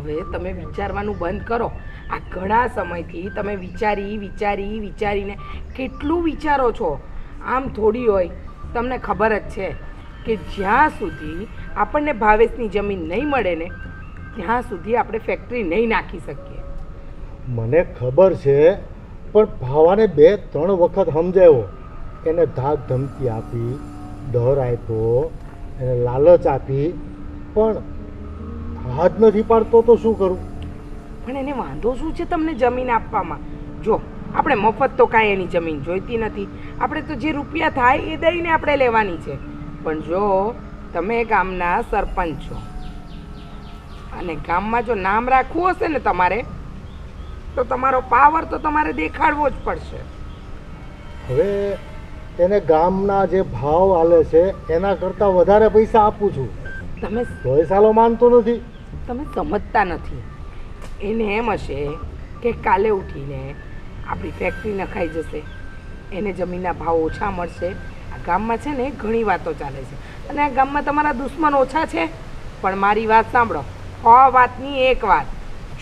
હવે તમે વિચારવાનું બંધ કરો. આ ઘણા સમયથી તમે વિચારી વિચારી, વિચારીને કેટલું વિચારો છો? આમ થોડી હોય, તમને ખબર જ છે કે જ્યાં સુધી આપણને ભાવેશની જમીન નહીં મળે ને, ત્યાં સુધી આપણે ફેક્ટરી નહીં નાખી શકીએ. મને ખબર છે, પણ ભાવાને બે, ત્રણ વખત સમજાવ્યો એને ધાક ધમકી આપી, ડર આપ્યો, એને લાલચ આપી, પણ હાથ નથી પાડતો તો શું કરું? પણ એને વાંધો શું છે તમને જમીન આપવામાં? જો આપણે મફત તો કાંઈ એની જમીન જોઈતી નથી. આપણે તો જે રૂપિયા થાય એ દઈને આપણે લેવાની છે. પણ જો તમે ગામના સરપંચ છો અને ગામમાં જો નામ રાખવું હશે ને તમારે તો તમારો પાવર તો તમારે દેખાડવો જ પડશે. હવે એને ગામના જે ભાવ આલે છે એના કરતાં વધારે પૈસા આપું છું. તમે સોય સાલો માનતો નથી. તમે સમજતા નથી. એને એમ હશે કે કાલે ઉઠીને આપણી ફેક્ટરી નખાઈ જશે. એને જમીનના ભાવ ઓછા મળશે. આ ગામમાં છે ને ઘણી વાતો ચાલે છે. અને આ ગામમાં તમારા દુશ્મન ઓછા છે. પણ મારી વાત સાંભળો. સો વાતની એક વાત.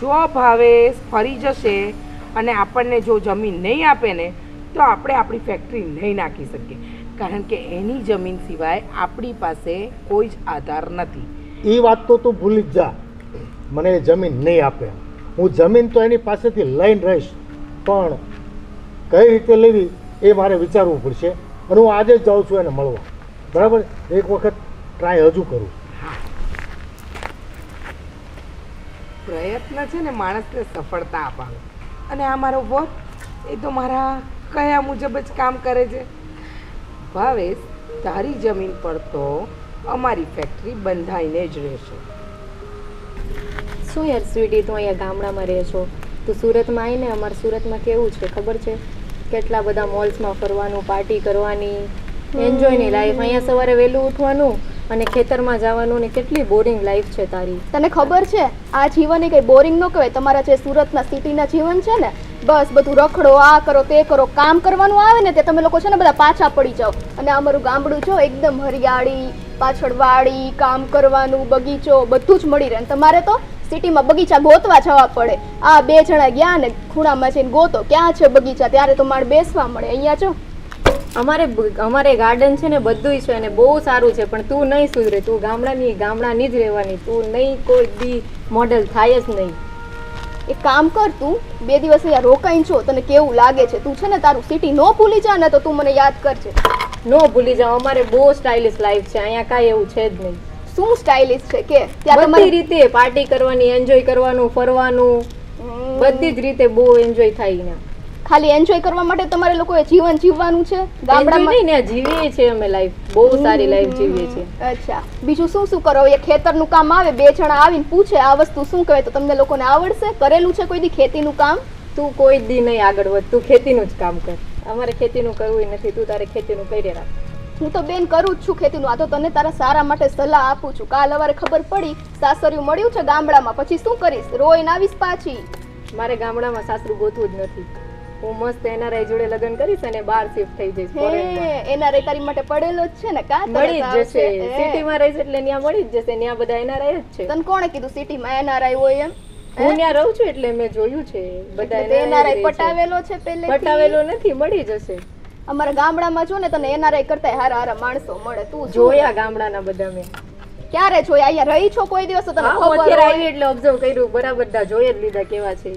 જો ભાવેશ ફરી જશે અને આપણને જો જમીન નહીં આપે ને, તો આપણે આપણી ફેક્ટરી નહીં નાખી શકીએ. કારણ કે એની જમીન સિવાય આપણી પાસે કોઈ જ આધાર નથી. એ વાત તો તું ભૂલી જ જા. મને એ જમીન નહીં આપે. હું જમીન તો એની પાસેથી લઈને રહીશ, પણ કઈ રીતે લેવી એ મારે વિચારવું પડશે અને હું આજે જ જાઉં છું એને મળવા. બરાબર? એક વખત ટ્રાય હજુ કરું. પ્રયત્ન છે ને માણસને સફળતા અપાવે અને આ મારો વોટ, એ તો મારા કયા મુજબ જ કામ કરે છે? ભાવેશ, તારી જમીન પર તો અમારી ફેક્ટરી બંધાઈને જ રહેશે. શું યાર સ્વીટી, તું અહીંયા ગામડામાં રહે છો? તું સુરતમાં આવીને અમારે સુરતમાં કેવું છે? ખબર છે? કેટલા બધા મોલ્સમાં ફરવાનું પાર્ટી કરવાની એન્જોયની લાઈફ અહીંયા સવારે વહેલું ઉઠવાનું અને ખેતરમાં જવાનું ને કેટલી બોરિંગ લાઈફ છે તારી. તને ખબર છે? આ જીવન એ કઈ બોરિંગ ન કહેવાય. તમારા જે સુરતના સિટીના જીવન છે ને, બસ બધું રખડો, આ કરો, તે કરો, કામ કરવાનું આવે ને, તે તમે લોકો છે ને બધા પાછા પડી જાઓ. અને અમારું ગામડું જો એકદમ હરિયાળી, પાછળ વાડી, કામ કરવાનું, બગીચો, બધું જ મળી રહે. તમારે તો સિટીમાં બગીચા ગોતવા જવા પડે. આ બે જણા ગયા ને ખૂણામાં જઈને ગોતો. ક્યાં છે બગીચા? ત્યારે તો મારે બેસવા મળે. અહીંયા જો. અમારે અમારે ગાર્ડન છે ને બધુંય છે અને બહુ સારું છે પણ તું નહીં સુધરે તું ગામડાની ગામડાની જ રહેવાની. તું નહીં કોઈ બી મોડેલ થાય જ નહીં. એક કામ કર તું. બે દિવસ અહીંયા રોકાઈને છો તને કેવું લાગે છે? તું છે ને તારું સિટી નો ભૂલી જા ને તો તું મને યાદ કરજે. નો ભૂલી જાવ અમારે બહુ સ્ટાઇલિશ લાઈફ છે. અહીંયા કાંઈ એવું છે જ નહીં. શું સ્ટાઇલિશ છે કે? ત્યાં બધી રીતે પાર્ટી કરવાની એન્જોય કરવાનું ફરવાનું બધી જ રીતે બહુ એન્જોય થાય ને. ખાલી એન્જોય કરવા માટે તમારે લોકોએ જીવન જીવવાનું છે? ગામડામાં ગામડામાં નહીં ને જીવીએ છીએ અમે લાઈફ બહુ સારી લાઈફ જીવીએ છીએ. અચ્છા. બીજું શું શું કરો? એ ખેતરનું કામ આવે બે જણા આવીને પૂછે આ વસ્તુ શું કહેવાય? તો તમને લોકોને આવડશે? કરેલું છે કોઈ દી ખેતીનું કામ? તું કોઈ દી નહીં આગળ વધ તું ખેતીનું જ કામ કર. અમારે ખેતીનું કરવું નથી તું તારે ખેતીનું કરી રાખ. હું તો બેન કરું જ છું ખેતીનું. આ તો તને તારા સારા માટે સલાહ આપું છું. કાલ અવારે ખબર પડી સાસરિયું મળ્યું છે ગામડામાં. પછી શું કરીશ? રોઈને આવીશ પાછી. મારે ગામડામાં સાસરું ગોતવું જ નથી. હું મસ્ત એનઆરઆઈ જોડે લગ્ન કરીશ અને બહાર શિફ્ટ થઈ જઈશ એના રે તારી માટે પડેલો જ છે ને? કા મળી જ જશે. સિટીમાં રહીશ એટલે ત્યાં મળી જ જશે. ત્યાં બધા એનઆરઆઈ જ છે. તને કોણે કીધું સિટીમાં એનઆરઆઈ હોય એમ? હું? ત્યાં રહું છું એટલે મેં જોયું છે. બધા એનઆરઆઈ NRI પટાવેલો છે પેલે પટાવેલો નથી મળી જશે. અમારા ગામડામાં છો ને તને એનઆરઆઈ કરતા હારા હારા માણસો મળે. તું જોયા ગામડાના બધા મેં. ક્યારે જોયા? અહીંયા રહી છો કોઈ દિવસ? તને ખબર આવી એટલે ઓબ્ઝર્વ કર્યું. બરાબર દા જોઈ જ લીધા કેવા છે.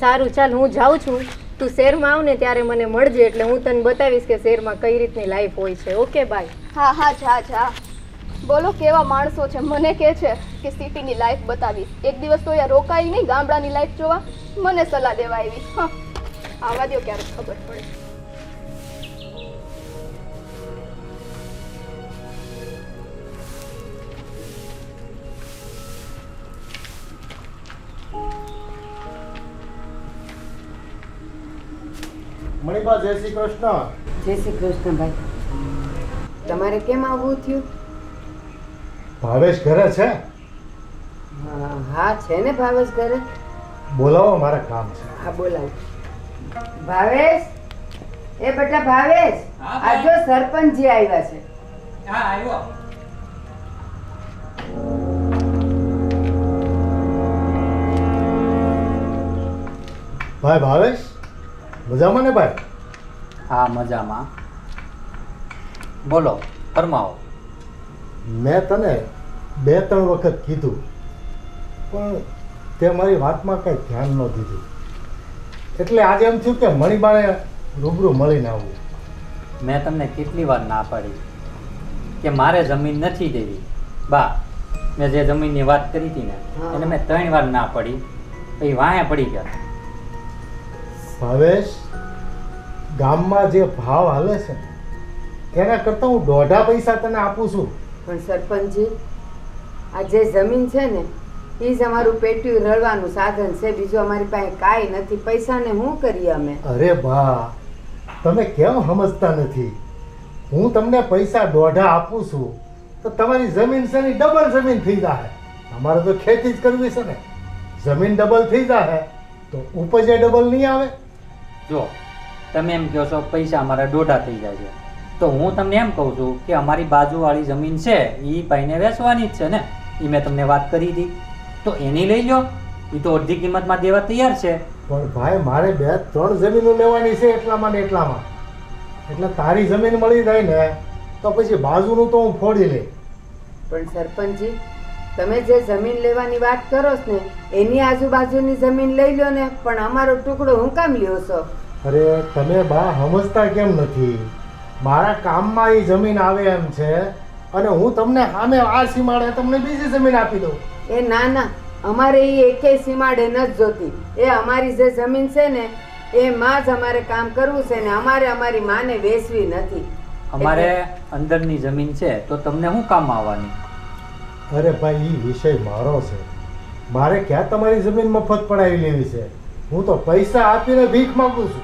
સારું ચાલ હું જાઉં છું. તું શેરમાં આવ ને ત્યારે મને મળજે એટલે હું તને બતાવીશ કે શહેરમાં કઈ રીતની લાઈફ હોય છે. ઓકે બાય હા હા જા જા. બોલો કેવા માણસો છે? મને કે છે કે સિટીની લાઈફ બતાવીશ. એક દિવસ તો અહીંયા રોકાઈ નહીં ગામડાની લાઈફ જોવા. મને સલાહ દેવા આવી હા. આવા દો ક્યારેક ખબર પડે. મણિબા જય શ્રી કૃષ્ણ. જય શ્રી કૃષ્ણ ભાઈ. તમારે કેમ આવવું થયું? ભાવેશ ઘરે છે? હા, છે ને ભાવેશ ઘરે? બોલાવો મારા કામ છે. હા બોલાવો. ભાવેશ? એ બેટા ભાવેશ આ જો સરપંચજી આવ્યા છે. હા આવ્યો. ભાઈ ભાવેશ? મજામાં ને ભાઈ? હા મજામાં. બોલો ફરમાવો. મેં તને બે ત્રણ વખત કીધું પણ તે મારી વાતમાં કંઈ ધ્યાન ન દીધું. એટલે આજે એમ થયું કે મણીબાણે રૂબરૂ મળીને આવવું મેં તમને કેટલી વાર ના પાડી કે મારે જમીન નથી દેવી. બા મેં જે જમીનની વાત કરી હતી ને એને મેં ત્રણ વાર ના પડી પછી વાંહે પડી ગયા. ભાવેશ ગામમાં જે ભાવ હાલે છે એના કરતાં હું દોઢા પૈસા તને આપું છું. પણ સરપંચજી આ જે જમીન છે ને એ જ અમારું પેટ્યું રળવાનું સાધન છે. બીજું અમારી પાસે કાંઈ નથી. પૈસાને શું કરીએ અમે? અરે બા તમે કેમ સમજતા નથી? હું તમને પૈસા દોઢા આપું છું તો તમારી જમીન છે ને ડબલ જમીન થઈ જાય અમારે તો ખેતી જ કરવી છે ને. જમીન ડબલ થઈ જાય તો ઉપજે ડબલ નહીં આવે. જો તમે એમ કહો છો પૈસા અમારા દોઢા થઈ જાય છે. તો હું તમને એમ કહું છું કે અમારી બાજુવાળી જમીન છે એ ભાઈને વેચવાની જ છે ને? એ મેં તમને વાત કરી હતી તો એની લઈ લો એ તો અડધી કિંમતમાં દેવા તૈયાર છે. પણ ભાઈ મારે બે ત્રણ જમીનો લેવાની છે એટલામાં ને એટલામાં. એટલે તારી જમીન મળી જાય ને તો પછી બાજુનું તો હું ફોડી લઈ પણ સરપંચજી તમે જે જમીન લેવાની વાત કરો છો ને એની આજુબાજુની જમીન લઈ લો ને પણ અમારો ટુકડો હું કામ લ્યો છો? અરે તમે બા સમજતા કેમ નથી? મારા કામમાં એ જમીન આવે એમ છે અને હું તમને સામે આ સીમાડે તમને બીજી જમીન આપી દઉં. એ ના ના. અમારે એ એકેય સીમાડે નથી જોતી. એ અમારી જે જમીન છે ને એમાં જ અમારે કામ કરવું છે ને અમારે અમારી માને વેચવી નથી. અમારે અંદરની જમીન છે તો તમને શું કામ આવવાની? અરે ભાઈ એ વિષય મારો છે. મારે ક્યાં તમારી જમીન મફત પડાવી લેવી છે? હું તો પૈસા આપીને ભીખ માંગુ છું.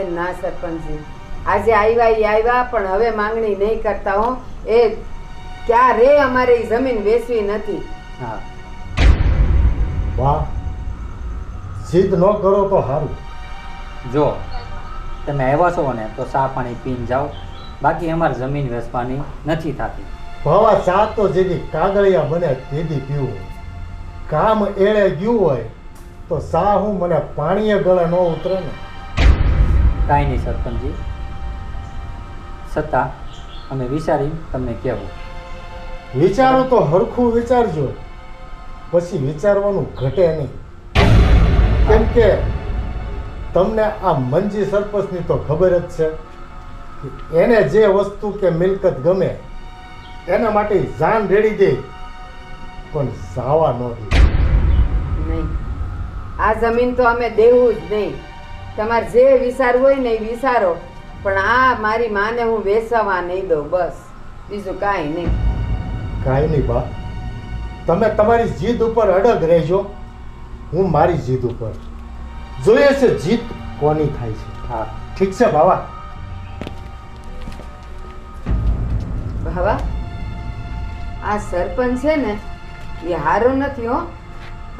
એ ના સરપંચજી. આજે આવ્યા એ આવ્યા પણ હવે માંગણી નહીં કરતા હો. એ ક્યારે અમારે જમીન વેચવી નથી? હા. વાહ. જીદ ન કરો તો સારું જો તમે આવ્યા છો ને તો ચા પાણી પીને જાઓ. બાકી અમારે જમીન વેચવાની નથી થતી. ભાવા ચા તો જેની કાગળિયા બને તેથી પીવું. કામ એળે ગયું હોય તો સા હું મને પાણીએ ગળે ન ઉતરે ને. કાંઈ નહીં સરપંચજી. છતાં અમે વિચારી તમને કહેવું. વિચારો તો હરખું વિચારજો. પછી વિચારવાનું ઘટે નહીં. કેમ કે તમને આ મંજી સરપંચની તો ખબર જ છે કે એને જે વસ્તુ કે મિલકત ગમે એના માટે જાન રેડી દે પણ જાવા ન દે. નહીં. આ જમીન તો અમે દેવું જ નહીં. તમારે જે વિચારવું હોય ને એ વિચારો. પણ આ મારી માને હું વેસવા નહીં દઉં બસ. બીજું કાંઈ નહીં. કાંઈ નહીં બા. તમે તમારી જીદ ઉપર અડગ રહેજો. હું મારી જીદ ઉપર. જોઈએ છે જીત કોની થાય છે. હા. ઠીક છે બાવા. ભાવા આ સરપંચ છે ને એ હારો નથી હો.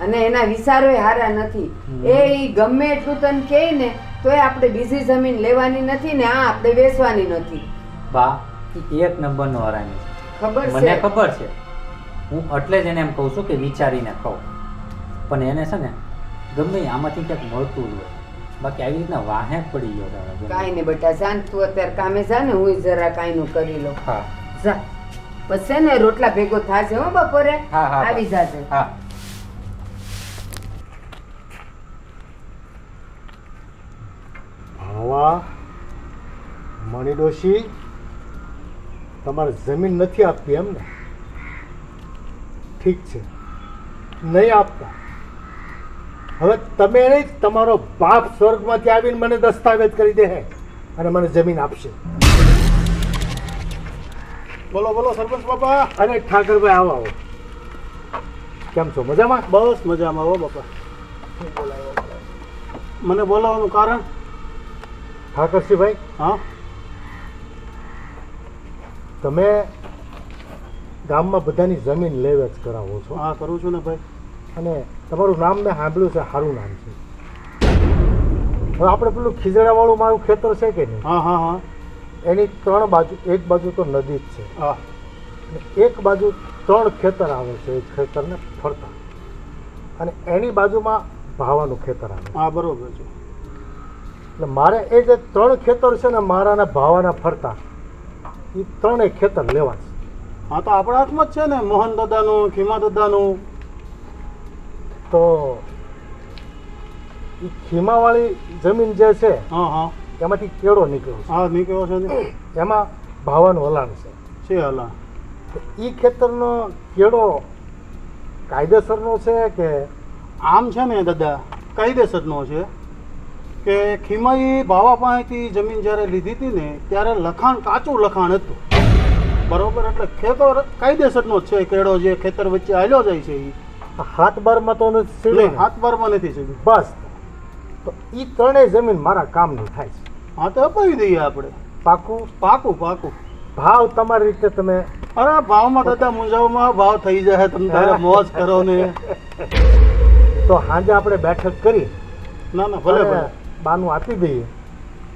અને એના વિચારો હારા નથી. એ ગમે એટલું તને કહે ને તોય આપણે બીજી જમીન લેવાની નથી ને આ આપણે વેચવાની નથી. બા એક નંબરનો હરામી છે. ખબર મને છે. ખબર છે. હું એટલે જ એને એમ કહું છું કે વિચારીને કહું પણ એને છે ને ગમે આમાંથી ક્યાંક મળતું હોય. બાકી આવી રીતના વાહે પડી ગયો તારા. કાંઈ નહીં બેટા જાન તું અત્યારે કામે જા ને હું જરા કાંઈનું કરી લઉં. હા. જા. પછી ને રોટલા ભેગો થાશે હો બપોરે. હા હા આવી જાજે. હા. ભાવા મણી ડોશી તમારે જમીન નથી આપવી એમ ને? ઠીક છે. નહીં આપતા. હવે તમે નહીં તમારો બાપ સ્વર્ગમાંથી આવીને મને દસ્તાવેજ કરી દે અને મને જમીન આપશે. બોલો બોલો સરપંચ બાપા. અને ઠાકરભાઈ આવો આવો. કેમ છો? મજામાં? બસ મજામાં હો બાપા. મને બોલાવવાનું કારણ? ઠાકરસિંહભાઈ હા. તમે ગામમાં બધાની જમીન લે વેચ કરાવો છો. હા કરું છું ને ભાઈ. અને તમારું નામ મેં સાંભળ્યું છે સારું નામ છે. હવે આપણે પેલું ખીજડાવાળું મારું ખેતર છે કે નહીં? હા હા હા. એની ત્રણ બાજુ એક બાજુ તો નદી જ છે. હા. એક બાજુ ત્રણ ખેતર આવે છે એ ખેતરને ફરતા. અને એની બાજુમાં ભાવાનું ખેતર આવે હા બરોબર છે. એટલે મારે એ જે ત્રણ ખેતર છે ને મારાના ભાવાના ફરતા એ ત્રણેય ખેતર લેવા છે. હા તો આપણા હાથમાં જ છે ને મોહન દાદાનું ખીમા દાદાનું. તો એ ખીમાવાળી જમીન જે છે હા હા. એમાંથી કેળો નીકળ્યો હા નીકળ્યો છે એમાં ભાવાનું હલાણ છે. છે હલા એ ખેતરનો કેળો કાયદેસરનો છે કે આમ છે ને દાદા કાયદેસરનો છે? કે ખીમાઈ ભાવા પાસેથી જમીન જ્યારે લીધી હતી ને ત્યારે લખાણ કાચું લખાણ હતું. બરોબર? એટલે ખેતર કાયદેસરનો છે કેળો જે ખેતર વચ્ચે હાલ્યો જાય છે એ હાથ બારમાં તો નથી હાથ બારમાં નથી છે બસ. તો એ ત્રણેય જમીન મારા કામની થાય છે. હા તો અપાવી દઈએ આપણે. પાકું? પાકું પાકું. ભાવ તમારી રીતે તમે અરે ભાવમાં દાદા મુંજાવમાં ભાવ થઈ જાય તમે તારે મોજ કરો ને. તો સાંજે આપણે બેઠક કરી ના ના ભલે ભલે. બાનું આપી દઈએ.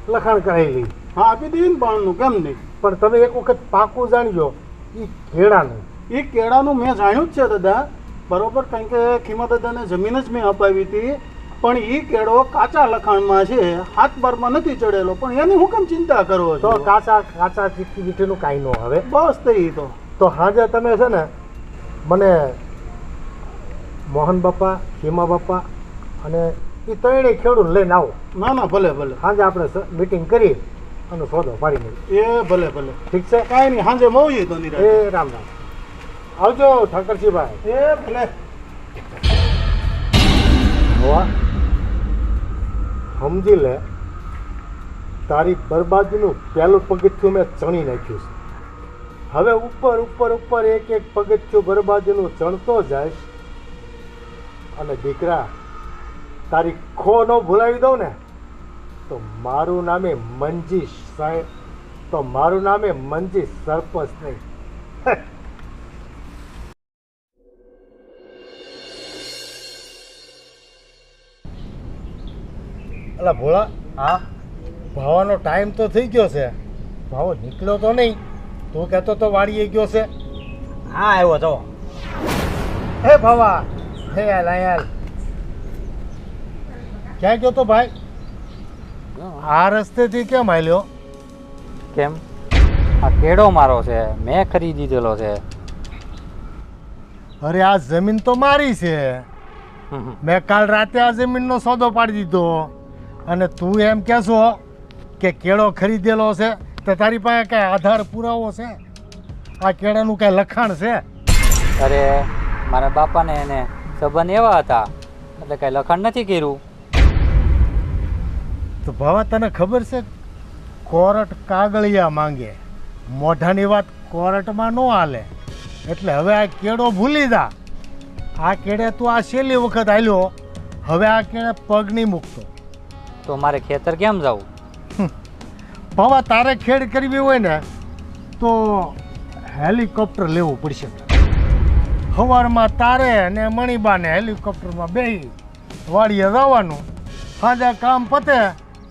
લખાણ કરાવી હા આપી દઈએ ને બાણનું કેમ નહીં? પણ તમે એક વખત પાકું જાણજો એ કેળાનું. એ કેળાનું મેં જાણ્યું જ છે દાદા. બરોબર કારણ કે ખીમા દાદાને જમીન જ મેં અપાવી હતી. પણ એ કેળો કાચા લખાણમાં છે હાથ બારમાં નથી ચડેલો. પણ એની હું કેમ ચિંતા કરો તો કાચા કાચા ચીઠી બીઠીનું કાંઈ ન આવે. બસ થઈ તો. તો હાજર તમે છે ને મને મોહન બાપા હિમા બાપા અને એ ત્રણેય ખેડૂત લઈને આવો. ના ના ભલે ભલે. સાંજે આપણે મીટિંગ કરી અને સોદો પાડી લઈએ એ ભલે ભલે. ઠીક છે? કાંઈ નહીં સાંજે મળીએ તો એ રામ રામ. આવજો ઠાકરજીભાઈ. એ ભલે. હોવા. સમજી લે તારી બરબાદીનું પહેલું પગથિયું મેં ચણી નાખ્યું છે. હવે ઉપર ઉપર ઉપર એક એક પગથિયું બરબાદીનું ચણતો જાય અને દીકરા તારી ખો ન ભૂલાવી દઉં ને તો મારું નામે મંજી સાહેબ તો મારું નામે મંજી સરપંચ નહીં. અલા ભોળા હા ભાવાનો ટાઈમ તો થઈ ગયો છે. ભાવો નીકળ્યો તો નહીં તું કહેતો તો વાળીએ ગયો છે. હા આવ્યો તો. હે ભાવા હે યાર યાર ક્યાં ગયો તો ભાઈ? આ રસ્તેથી કેમ આવ્યો કેમ? આ કેડો મારો છે મેં ખરીદી દીધેલો છે. અરે આ જમીન તો મારી છે. મેં કાલ રાતે આ જમીનનો સોદો પાડી દીધો. અને તું એમ કહેશો કે કેળો ખરીદેલો છે તો તારી પાસે કાંઈ આધાર પુરાવો છે? આ કેળાનું કાંઈ લખાણ છે? અરે મારા બાપાને એને સંબંધ એવા હતા એટલે કઈ લખાણ નથી કર્યું. તો ભાવા તને ખબર છે કોર્ટ કાગળિયા માંગે. મોઢાની વાત કોર્ટમાં ન હાલે. એટલે હવે આ કેળો ભૂલી જા. આ કેળે તું આ છેલ્લી વખત આલ્યો હવે આ કેળે પગ નહીં મૂકતો. તો મારે ખેતર કેમ જવું? ભાવા તારે ખેડ કરવી હોય ને તો હેલિકોપ્ટર લેવું પડશે. સવારમાં તારે અને મણિબાને હેલિકોપ્ટરમાં બેસી વાડીએ જવાનું. સાંજે કામ પતે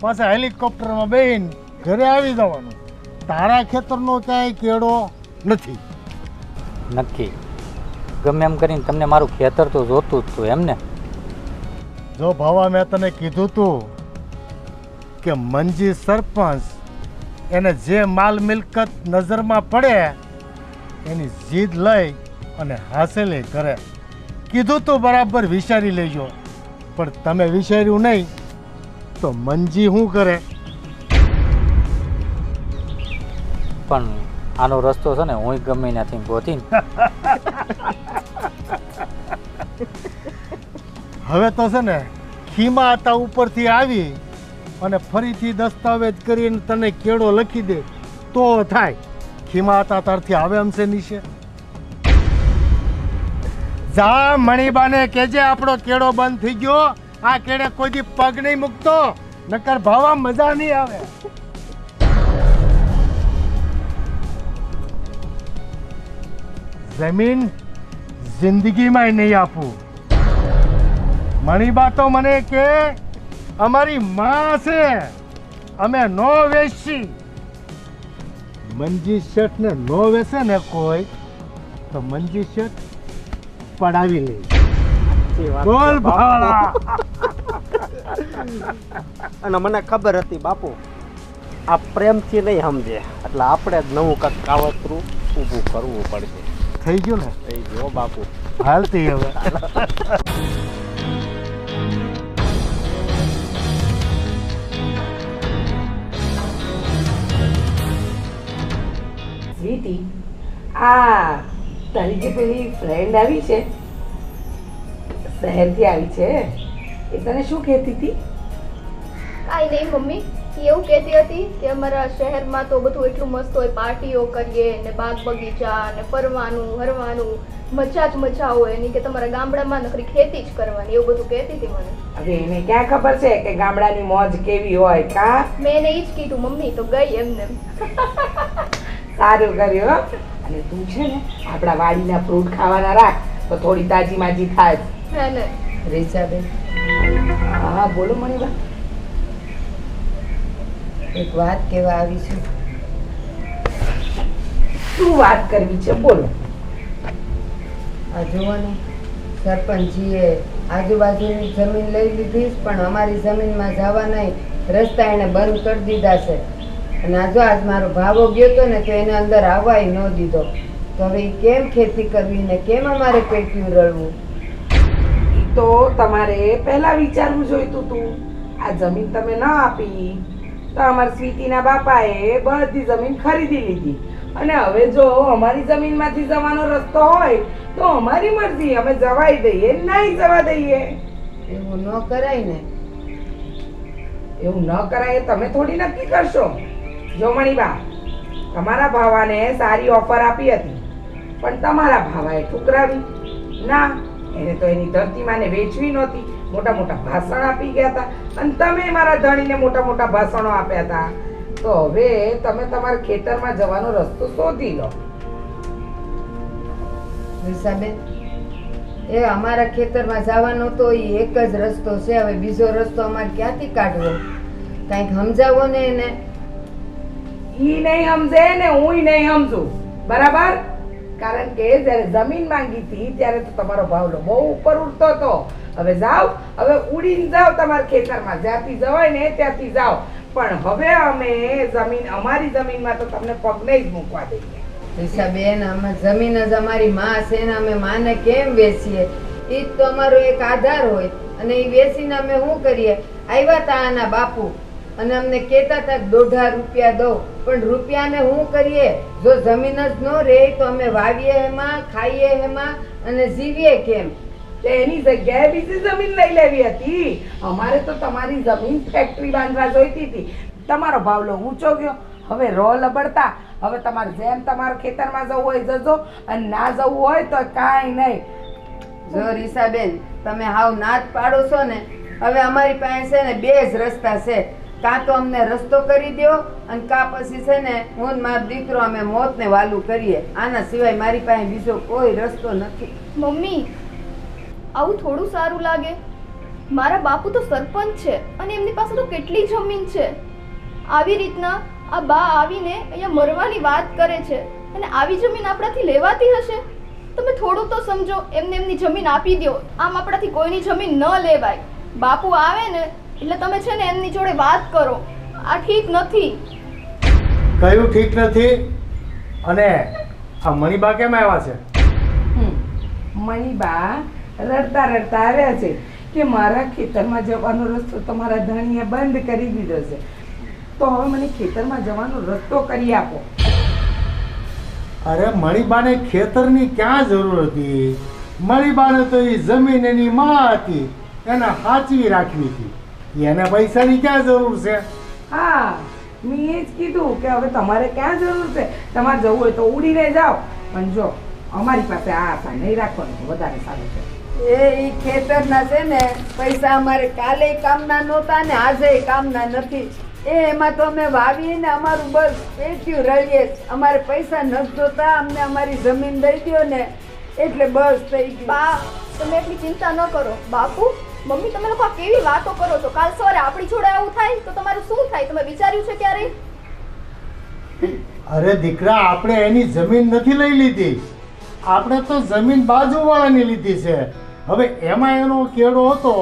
પાછા હેલિકોપ્ટરમાં બેહીને ઘરે આવી જવાનું. તારા ખેતરનો ક્યાંય કેળો નથી. નક્કી. ગમે એમ કરીને તમને મારું ખેતર તો જોતું જ હતું એમને જો ભાવા મેં તને કીધું તું કે મંજી સરપંચ એને જે માલ મિલકત નજરમાં પડે એની જીદ લઈ અને હાંસલે કરે કીધું તું બરાબર વિચારી લેજો પણ તમે વિચાર્યું નહીં તો મંજી શું કરે? પણ આનો રસ્તો છે ને હું ગમે નથી ગોતી હવે તો છે ને ખીમા હતા ઉપરથી આવી અને ફરીથી દસ્તાવેજ કરીને તને કેળો લખી દે તો થાય. ખીમા હતા તારથી આવે એમ છે નીચે. જા મણીબાને કેજે આપણો કેળો બંધ થઈ ગયો. આ કેડે કોઈ પગ નહીં મૂકતો? નકર ભાવા મજા નહીં આવે. જમીન જિંદગીમાં નહીં આપું. મણીબા તો મને કે અમારી માં છે. અમે નો વેચી મંજી ને નો વેચે ને કોઈ તો મંજી શેઠ પડાવી લે. બોલ ભાળા અને મને ખબર હતી બાપુ આ પ્રેમથી નહીં સમજે. એટલે આપણે જ નવું કંઈક કાવતરું ઊભું કરવું પડશે. થઈ ગયું ને? થઈ ગયો બાપુ. હાલતી હવે. સ્વીટી આ તારી જે પેલી ફ્રેન્ડ આવી છે શહેરથી આવી છે? એ તને શું કહેતી હતી? કાંઈ નહીં મમ્મી. એવું કહેતી હતી કે અમારા શહેરમાં તો બધું એટલું મસ્ત હોય પાર્ટીઓ કરીએ ને બાગ બગીચા ને ફરવાનું હરવાનું મજા જ મજા હોય. એની કે તમારા ગામડામાં નકરી ખેતી જ કરવાની એવું બધું કહેતી હતી મને. હવે એને ક્યાં ખબર છે કે ગામડાની મોજ કેવી હોય કા? મેં એને એ જ કીધું મમ્મી તો ગઈ એમને. સારું કર્યું હો. અને તું છે ને આપણા વાડીના ફ્રૂટ ખાવાના રાખ તો થોડી તાજી માજી થાય હે ને. રીસાબેન. બોલો મણીબા. એક વાત કહેવા આવી છું. શું વાત કરવી છે? બોલો. આ જોવાનું સરપંચજીએ આજુબાજુની જમીન લઈ લીધી પણ અમારી જમીનમાં જવા નહીં રસ્તા એને બંધ કરી દીધા છે. અને આજો આજ મારો ભાવો ગયો તો ને તો એને અંદર આવવાય ન દીધો. તો હવે કેમ ખેતી કરવી ને કેમ અમારે પેટ્યું રળવું? તો તમારે પહેલા વિચારવું જોઈતું તું. આ જમીન તમે ન આપી. તો અમારા સ્વીટીના બાપાએ બધી જમીન ખરીદી લીધી. અને હવે જો અમારી જમીનમાંથી જવાનો રસ્તો હોય તો અમારી મરજી અમે જવાઈ દઈએ નહીં જવા દઈએ. એવું ન કરાય ને. એવું ન કરાય તમે થોડી નક્કી કરશો. જો મણીબા તમારા ભાવાને સારી ઓફર આપી હતી પણ તમારા ભાવાએ ઠુકરાવી. ના એને તો એની ધરતીમાંને વેચવી નહોતી. મોટા મોટા ભાષણ આપી ગયા હતા. અને તમે મારા ધણીને મોટા મોટા ભાષણો આપ્યા હતા. તો હવે તમે તમારા ખેતરમાં જવાનો રસ્તો શોધી લો. રીસાબેન એ અમારા ખેતરમાં જવાનો તો એ એક જ રસ્તો છે. હવે બીજો રસ્તો અમારે ક્યાંથી કાઢવો? કાંઈક સમજાવો ને એને. ઈ નહીં સમજે ને હું નહીં સમજુ. બરાબર? કારણ કે જ્યારે જમીન માંગી હતી, ત્યારે તો તમારો ભાવલો બહુ ઉપર ઉડતો હતો. હવે જાઓ, હવે ઉડીને જાઓ તમારા ખેતરમાં. જ્યાંથી જવાય ને ત્યાંથી જાઓ. પણ હવે અમે જમીન, અમારી જમીનમાં તો તમને પગ નહીં જ મૂકવા દઈએ. રીસાબેન અમે જમીન જ અમારી માં છે ને અમે માને કેમ વેચીએ? એ જ તો અમારો એક આધાર હોય. અને એ વેચીને અમે શું કરીએ? આવ્યા તા આના બાપુ. અને અમને કહેતા હતા કે દોઢા રૂપિયા દો. પણ રૂપિયાને શું કરીએ? જો જમીન જ ન રહે તો અમે વાવીએ એમાં ખાઈએ એમાં અને જીવીએ કેમ? તો એની જગ્યાએ બીજી જમીન લઈ લેવી હતી. અમારે તો તમારી જમીન ફેક્ટરી બાંધવા જોઈતી હતી. તમારો ભાવલો ઊંચો ગયો. હવે રો લબડતા. હવે તમારે જેમ તમારા ખેતરમાં જવું હોય જજો. અને ના જવું હોય તો કાંઈ નહીં. જો રીસાબેન તમે હાવ નાત પાડો છો ને. હવે અમારી પાસે છે ને બે જ રસ્તા છે. કાં તો અમને રસ્તો કરી દ્યો અને કાં પછી છે ને હું મારો દીકરો અમે મોતને વાલું કરીએ. આના સિવાય મારી પાસે બીજો કોઈ રસ્તો નથી. મમ્મી, આવું થોડું સારું લાગે. મારા બાપુ તો સરપંચ છે અને એમની પાસે તો કેટલી જમીન છે. આવી રીતના આ બા આવીને અહીંયા મરવાની વાત કરે છે અને આવી જમીન આપણાથી લેવાતી હશે? તમે થોડું તો સમજો, એમને એમની જમીન આપી દો. આમ આપણાથી કોઈની જમીન ન લેવાય. બાપુ આવે ને એટલે તમે છે ને એમની જોડે વાત કરો. આ ઠીક નથી. કયું ઠીક નથી? અને આ મણીબા કેમ આવ્યા છે? હમ. મણીબા રડતા રડતા આવ્યા છે કે મારા ખેતરમાં જવાનો રસ્તો તમારા ધણીએ બંધ કરી દીધો છે. તો હવે મને ખેતરમાં જવાનો રસ્તો કરી આપો. અરે મણીબાને ખેતરની ક્યાં જરૂર હતી? મણીબાને તો એ જમીન એની માં હતી. એને સાચવી રાખવી હતી. એને પૈસાની ક્યાં જરૂર છે? હા મેં એ જ કીધું કે હવે તમારે ક્યાં જરૂર છે? તમારે જવું હોય તો ઉડીને જાઓ. પણ જો અમારી પાસે આ આશા નહીં રાખવાની વધારે સારું છે. એ ઈ ખેતરના છે ને પૈસા અમારે કાલે કામના નહોતા ને આજે કામના નથી. એ એમાં તો અમે વાવીએ ને અમારું બસ પેટ્યું રળીએ અમારે પૈસા નથી જોતા અમને અમારી જમીન દઈ દ્યો ને. એટલે બસ થઈ ગયું. બા તમે એટલી ચિંતા ન કરો. બાપુ મમ્મી તમે લોકો કેવી વાતો કરો છો? કાલ સવારે આપણી જોડે આવું થાય તો તમારું શું થાય? તમે વિચાર્યું છે ક્યારે? અરે દીકરા આપણે એની જમીન નથી લઈ લીધી. આપણે તો જમીન બાજુવાળાની લીધી છે. હવે એમાં એનો કેડો હતો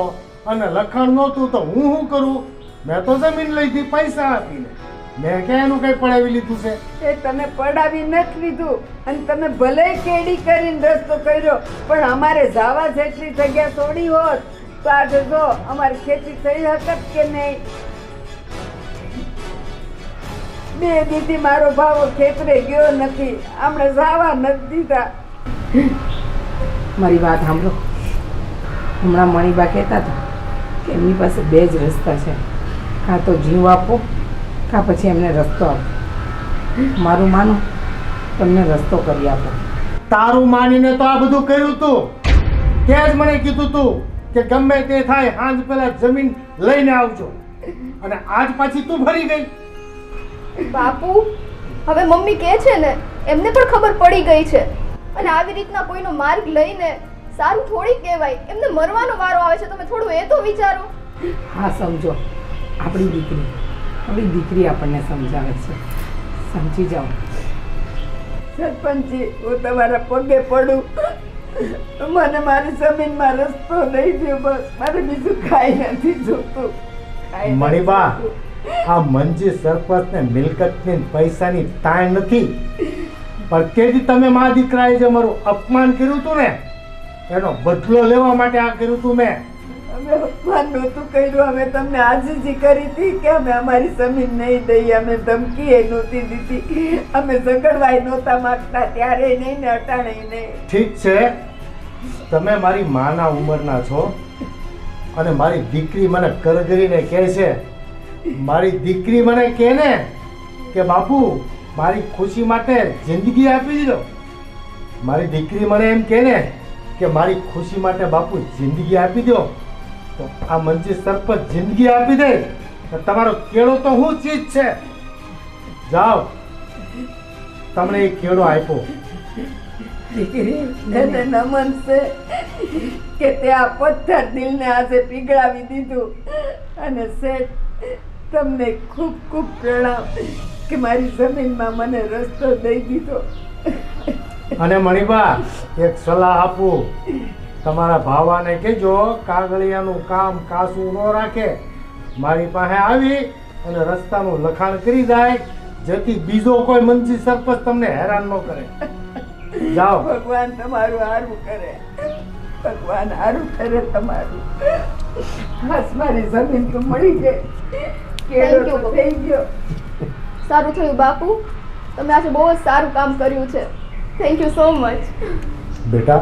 અને લખાણ નહોતું તો હું શું કરું? મેં તો જમીન લઈ હતી પૈસા આપીને. મેં ક્યાં એનું કંઈ પડાવી લીધું છે? એ તમે પડાવી નથી લીધું. અને તમે ભલે કેડી કરીને રસ્તો કર્યો પણ અમારે જાવા જેટલી જગ્યા થોડી હોત. તો આજે જો અમારી ખેતી થઈ હકત કે નહીં? બે દીદી મારો ભાવો ખેતરે ગયો નથી. આપણે જવા નથી દીધા. મારી વાત સાંભળો. હમણાં મણીબા કહેતા હતા કે એમની પાસે બે જ રસ્તા છે. કાં તો જીવ આપો કાં પછી એમને રસ્તો આપો. મારું માનો તમને રસ્તો કરી આપો. તારું માનીને તો આ બધું કર્યું તું. તે જ મને કીધું તું. કે ગમે તે થાય હાંજ પેલા જમીન લઈને આવજો. અને આજ પાછી તું ભરી ગઈ. બાપુ હવે મમ્મી કહે છે ને એમને પણ ખબર પડી ગઈ છે. અને આવી રીતના કોઈનો માર્ગ લઈને સારું થોડી કહેવાય એમને મરવાનો વારો આવે છે તમે થોડું એ તો વિચારો. હા સમજો. આપણી દીકરી આપણી દીકરી આપણને સમજાવે છે. સમજી જાઓ. સરપંચજી હું તમારા પગે પડું. મને મારી જમીનમાં રસ્તો દઈ દો બસ. મારે બીજું કાંઈ નથી જોતું. મણિબા આ મંજી સરપંચ ને મિલકતની પૈસાની તાણ નથી. પણ તેથી તમે મા દીકરાએ જે મારું અપમાન કર્યું હતું ને એનો બદલો લેવા માટે આ કર્યું હતું મેં. અમે અપમાન નહોતું કર્યું, અમે તમને આજીજી કરી હતી કે અમે અમારી જમીન નહીં દઈએ, અમે ધમકી એ નહોતી દીધી. અમે ઝઘડવાય નહોતા માગતા, ત્યારે નહીં ને અટાણે નહીં. ઠીક છે. તમે મારી માના ઉંમરના છો અને મારી દીકરી મને કરગરીને કહે છે, મારી દીકરી મને કહે ને કે બાપુ, મારી ખુશી માટે જિંદગી આપી દીધો. મારી દીકરી મને એમ કહે ને કે મારી ખુશી માટે બાપુ જિંદગી આપી દો તો આ મંજી સરપંચ જિંદગી આપી દે. તો તમારો કેળો તો શું ચીજ છે. જાઓ. તમને એ કેળો આપ્યો. દીકરી નમન છે કે તે આ પથ્થર દિલને આજે પીગળાવી દીધું. અને શેઠ તમને ખૂબ ખૂબ પ્રણામ કે મારી જમીનમાં મને રસ્તો દઈ દીધો. અને મણિબા એક સલાહ આપું. તમારા ભાવાને કહેજો કાગળિયાનું કામ કાસું ન રાખે. મારી પાસે આવી અને રસ્તાનું લખાણ કરી જાય જેથી બીજો કોઈ મંજી સરપંચ તમને હેરાન ન કરે. જાઓ. ભગવાન તમારું સારું કરે. ભગવાન હારું કરે તમારું. બસ મારી જમીન તો મળી ગઈ. થઈ ગયો. સારું થયું બાપુ. તમે આજે બહુ જ સારું કામ કર્યું છે. થેન્ક યુ સો મચ બેટા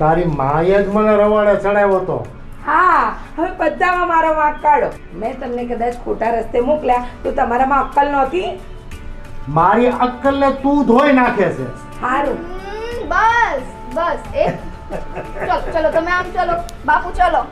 તારી માએ જ મને રવાડે ચડાવ્યો હતો. હા હવે બધામાં મારો વાંક કાઢો. મેં તમને કદાચ ખોટા રસ્તે મોકલ્યા તો તમારામાં અક્કલ નહોતી? મારી અક્કલને તું ધોઈ નાખે છે. સારું બસ બસ એ ચલો ચલો તમે આમ ચલો. બાપુ ચલો.